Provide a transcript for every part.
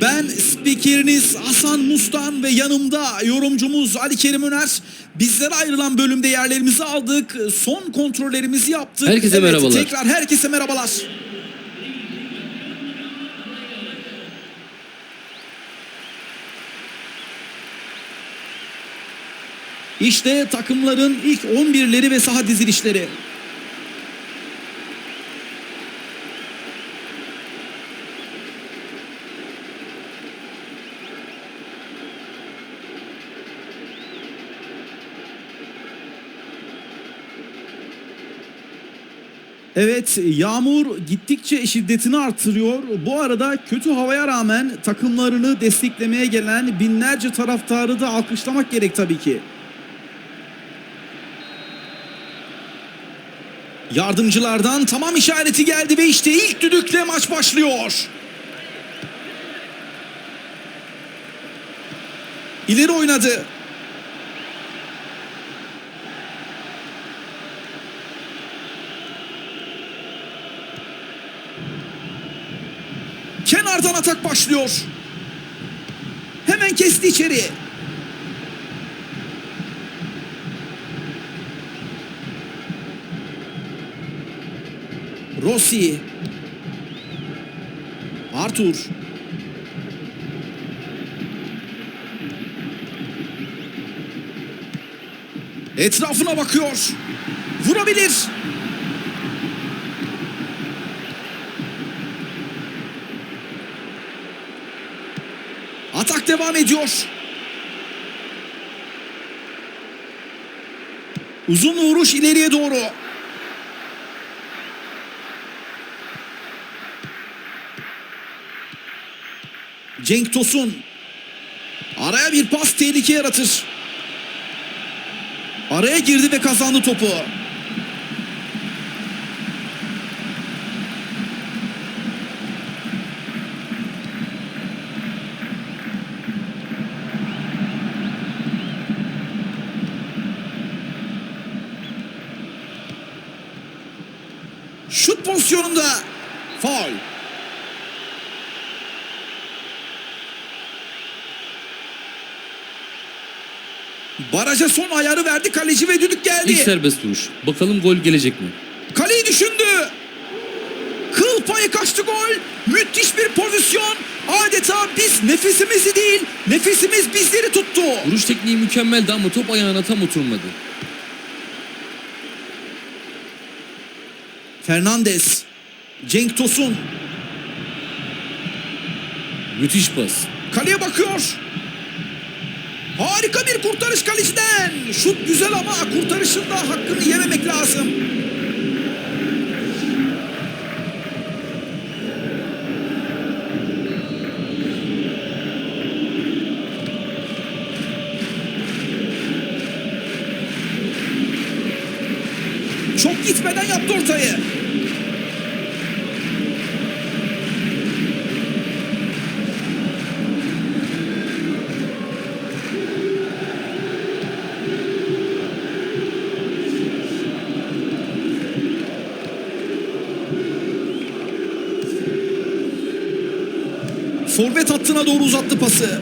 Ben spikeriniz Hasan Mustan ve yanımda yorumcumuz Ali Kerim Öner. Bizlere ayrılan bölümde yerlerimizi aldık. Son kontrollerimizi yaptık. Herkese merhabalar. Tekrar herkese merhabalar. İşte takımların ilk 11'leri ve saha dizilişleri. Evet yağmur gittikçe şiddetini artırıyor. Bu arada kötü havaya rağmen takımlarını desteklemeye gelen binlerce taraftarı da alkışlamak gerek tabii ki. Yardımcılardan tamam işareti geldi ve işte ilk düdükle maç başlıyor. İleri oynadı. Kenardan atak başlıyor. Hemen kesti içeri. Rossi. Arthur. Etrafına bakıyor. Vurabilir. Atak devam ediyor. Uzun vuruş ileriye doğru. Cenk Tosun. Araya bir pas tehlike yaratır. Araya girdi ve kazandı topu. Şut pozisyonunda faul. Baraja son ayarı verdi kaleci ve düdük geldi. İlk serbest vuruş. Bakalım gol gelecek mi? Kaleyi düşündü. Kıl payı kaçtı gol. Müthiş bir pozisyon. Adeta biz nefesimizi değil, nefesimiz bizleri tuttu. Vuruş tekniği mükemmeldi ama top ayağına tam oturmadı. Fernandez, Cenk Tosun Müthiş pas. kaleye bakıyor. Harika bir kurtarış kaleciden. Şut güzel ama kurtarışın da hakkını yememek lazım. Çok gitmeden yaptı ortayı. Forvet hattına doğru uzattı pası.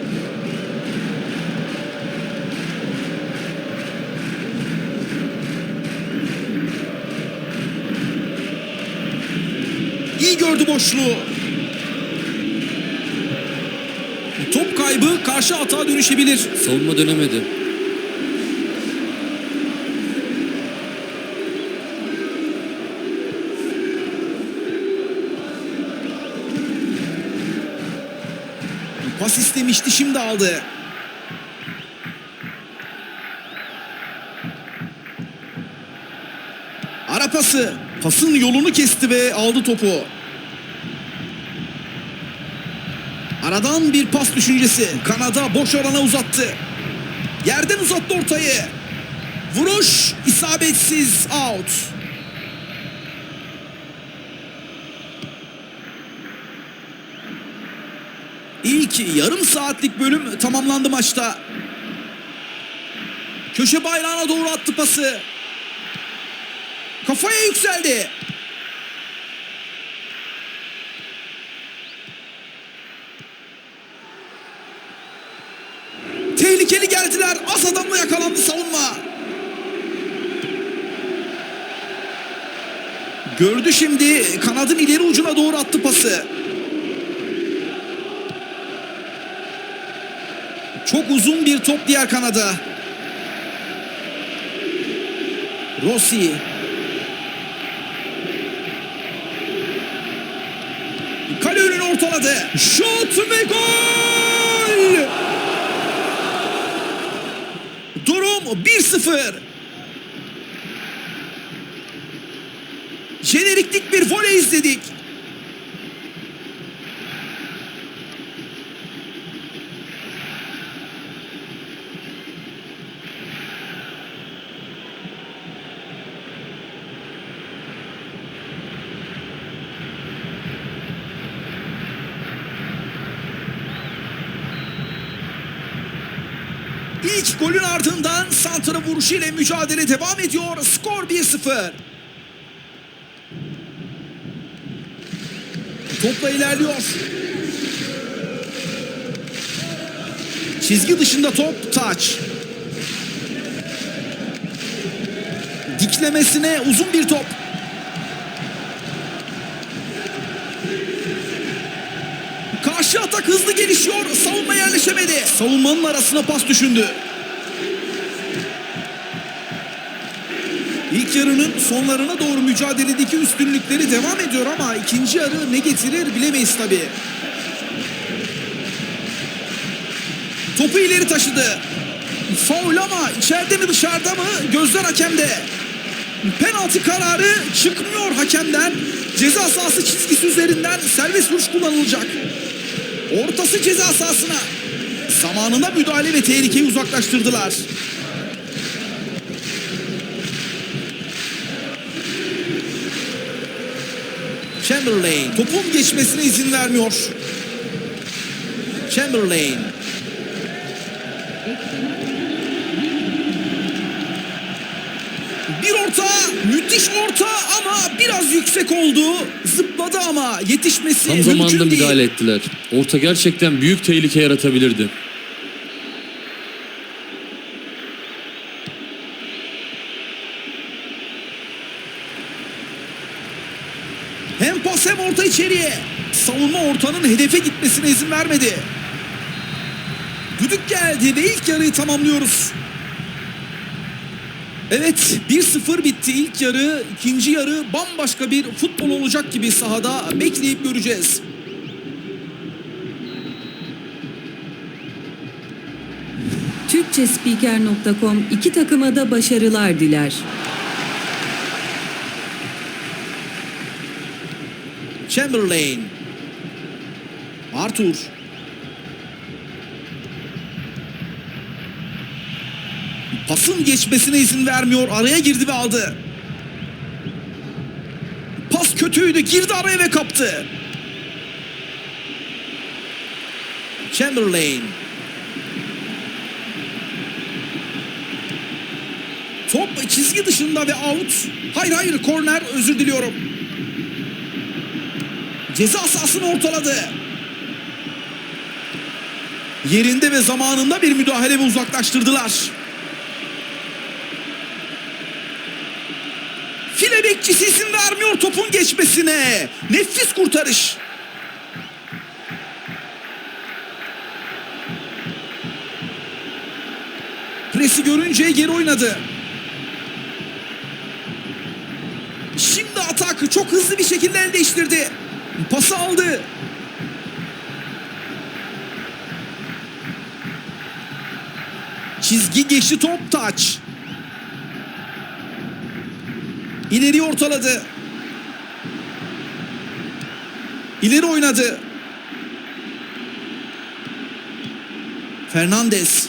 İyi gördü boşluğu. Top kaybı karşı atağa dönüşebilir. Savunma dönemedi. Pas istemişti şimdi aldı. Ara pası. Pasın yolunu kesti ve aldı topu. Aradan bir pas düşüncesi. Kanada boş alana uzattı. Yerden uzattı ortayı. Vuruş isabetsiz out. İlk yarım saatlik bölüm tamamlandı maçta. Köşe bayrağına doğru attı pası. Kafaya yükseldi. Tehlikeli geldiler. Az adamla yakalandı savunma. Gördü şimdi kanadın ileri ucuna doğru attı pası. Çok uzun bir top diğer kanada. Rossi. Kale önünü ortaladı. Şut ve gol! Durum 1-0. Jeneriklik bir voley izledik. İlk golün ardından santra vuruşu ile mücadele devam ediyor. Skor 1-0. Topla ilerliyor. Çizgi dışında top taç. Diklemesine uzun bir top. Karşı atak hızlı gelişiyor. Savunma yerleşemedi. Savunmanın arasına pas düşündü. İlk yarının sonlarına doğru mücadeledeki üstünlükleri devam ediyor ama ikinci yarı ne getirir bilemeyiz tabi. Topu ileri taşıdı. Faul ama içeride mi dışarıda mı gözler hakemde. Penaltı kararı çıkmıyor hakemden. Ceza sahası çizgisi üzerinden serbest vuruş kullanılacak. Ortası ceza sahasına. Zamanında müdahale ve tehlikeyi uzaklaştırdılar. Chamberlain topun geçmesine izin vermiyor. Chamberlain bir orta müthiş orta ama biraz yüksek oldu. Zıpladı ama yetişmesi Tam mümkün zamanında değil. müdahale ettiler. Orta gerçekten büyük tehlike yaratabilirdi. Hem pas hem orta içeriye. Savunma ortanın hedefe gitmesine izin vermedi. Düdük geldi ve ilk yarıyı tamamlıyoruz. Evet 1-0 bitti ilk yarı. ikinci yarı bambaşka bir futbol olacak gibi sahada bekleyip göreceğiz. Türkçespiker.com iki takıma da başarılar diler. Chamberlain. Arthur. Pasın geçmesine izin vermiyor. Araya girdi ve aldı. Pas kötüydü. Girdi araya ve kaptı. Chamberlain. Top çizgi dışında ve out. Hayır hayır korner özür diliyorum. Ceza sahasını ortaladı. Yerinde ve zamanında bir müdahale ve uzaklaştırdılar. File bekçisi izin vermiyor topun geçmesine. Nefis kurtarış. Presi görünce geri oynadı. Şimdi atak çok hızlı bir şekilde el değiştirdi. Pası aldı. Çizgi geçti top taç. İleri ortaladı. İleri oynadı. Fernandez.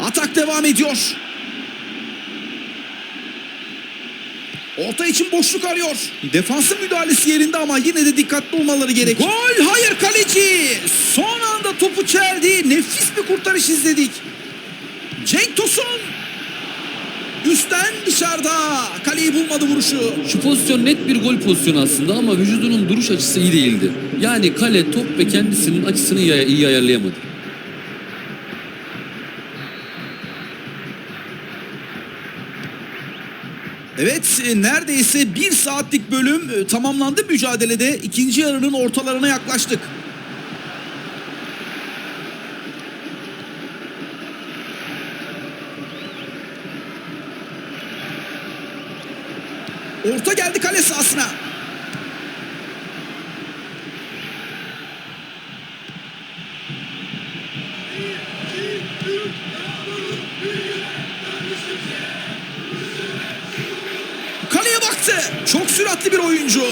Atak devam ediyor. Orta için boşluk arıyor. Defansın müdahalesi yerinde ama yine de dikkatli olmaları gerek. Gol! Hayır kaleci! Son anda topu çeldi. Nefis bir kurtarış izledik. Cenk Tosun. Üstten dışarıda. Kaleyi bulmadı vuruşu. Şu pozisyon net bir gol pozisyonu aslında ama vücudunun duruş açısı iyi değildi. Yani kale, top ve kendisinin açısını iyi, iyi ayarlayamadı. Evet e, neredeyse bir saatlik bölüm e, tamamlandı mücadelede. İkinci yarının ortalarına yaklaştık. Orta geldi kale sahasına. Süratli bir oyuncu.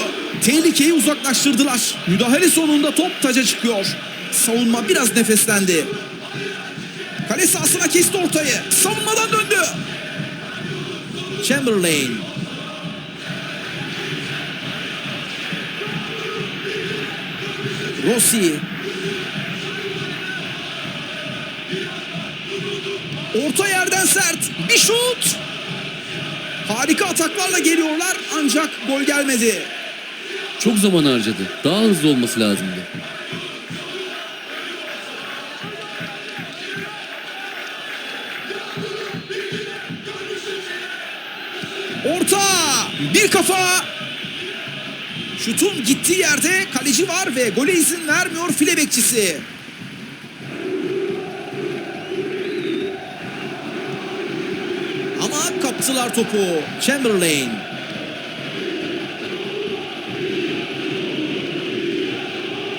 Tehlikeyi uzaklaştırdılar. Müdahale sonunda top taca çıkıyor. Savunma biraz nefeslendi. Kale sahasına kesti ortayı. Savunmadan döndü. Chamberlain. Rossi. Orta yerden sert. Bir şut. Harika ataklarla geliyorlar ancak gol gelmedi. Çok zaman harcadı. Daha hızlı olması lazımdı. Orta! Bir kafa! Şutun gittiği yerde kaleci var ve gole izin vermiyor file bekçisi. Ama kaptılar topu. Chamberlain.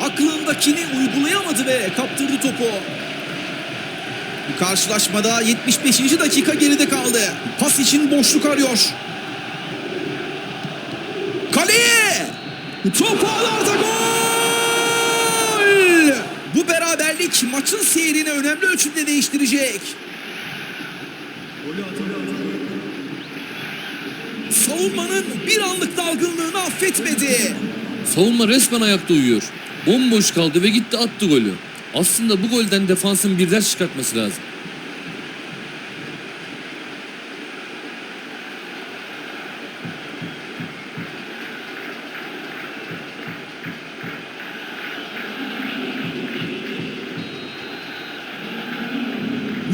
Aklındakini uygulayamadı ve kaptırdı topu. Bu karşılaşmada 75. dakika geride kaldı. Pas için boşluk arıyor. Kaleye! Top ağlarda gol! Bu beraberlik maçın seyrini önemli ölçüde değiştirecek. Savunmanın bir anlık dalgınlığını affetmedi. Savunma resmen ayakta uyuyor. Bomboş kaldı ve gitti attı golü. Aslında bu golden defansın bir ders çıkartması lazım.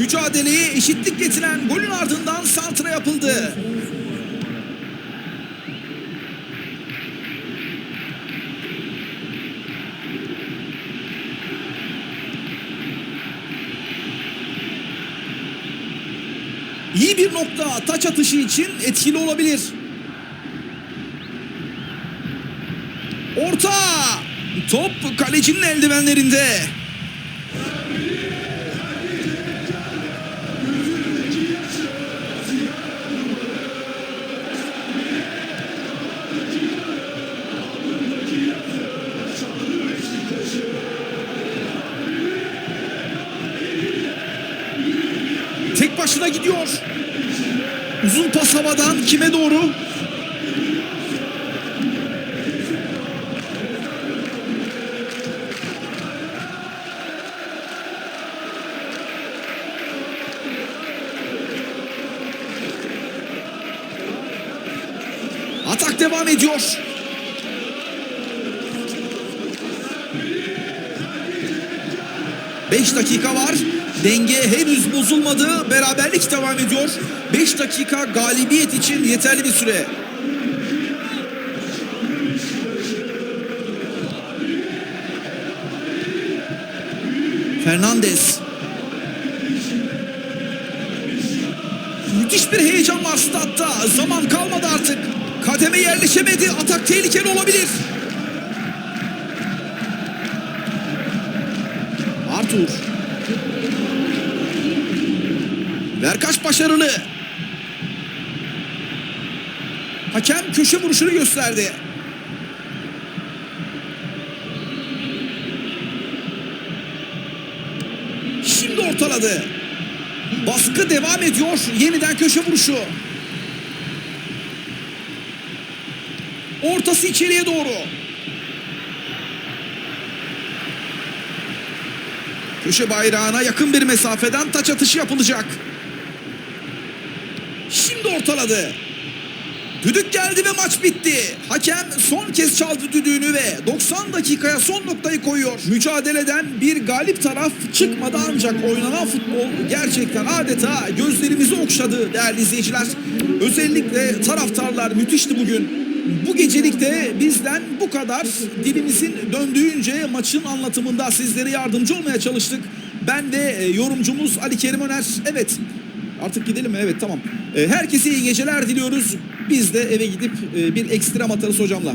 Mücadeleye eşitlik getiren golün ardından santra yapıldı. İyi bir nokta taç atışı için etkili olabilir. Orta! Top kalecinin eldivenlerinde. Kime doğru? Atak devam ediyor. Beş dakika var. Denge henüz bozulmadı. Beraberlik devam ediyor. 5 dakika galibiyet için yeterli bir süre. Fernandez. Müthiş bir heyecan var statta. Zaman kalmadı artık. Kademe yerleşemedi. Atak tehlikeli olabilir. Arthur. Verkaç başarılı. Hakem köşe vuruşunu gösterdi. Şimdi ortaladı. Baskı devam ediyor. Yeniden köşe vuruşu. Ortası içeriye doğru. Köşe bayrağına yakın bir mesafeden taç atışı yapılacak. Ortaladı. Düdük geldi ve maç bitti. Hakem son kez çaldı düdüğünü ve 90 dakikaya son noktayı koyuyor. Mücadeleden bir galip taraf çıkmadı ancak oynanan futbol gerçekten adeta gözlerimizi okşadı değerli izleyiciler. Özellikle taraftarlar müthişti bugün. Bu gecelik de bizden bu kadar dilimizin döndüğünce maçın anlatımında sizlere yardımcı olmaya çalıştık. Ben ve e, yorumcumuz Ali Kerim Öner. Evet Artık gidelim mi? Evet tamam. Ee, herkese iyi geceler diliyoruz. Biz de eve gidip e, bir ekstrem atarız hocamla.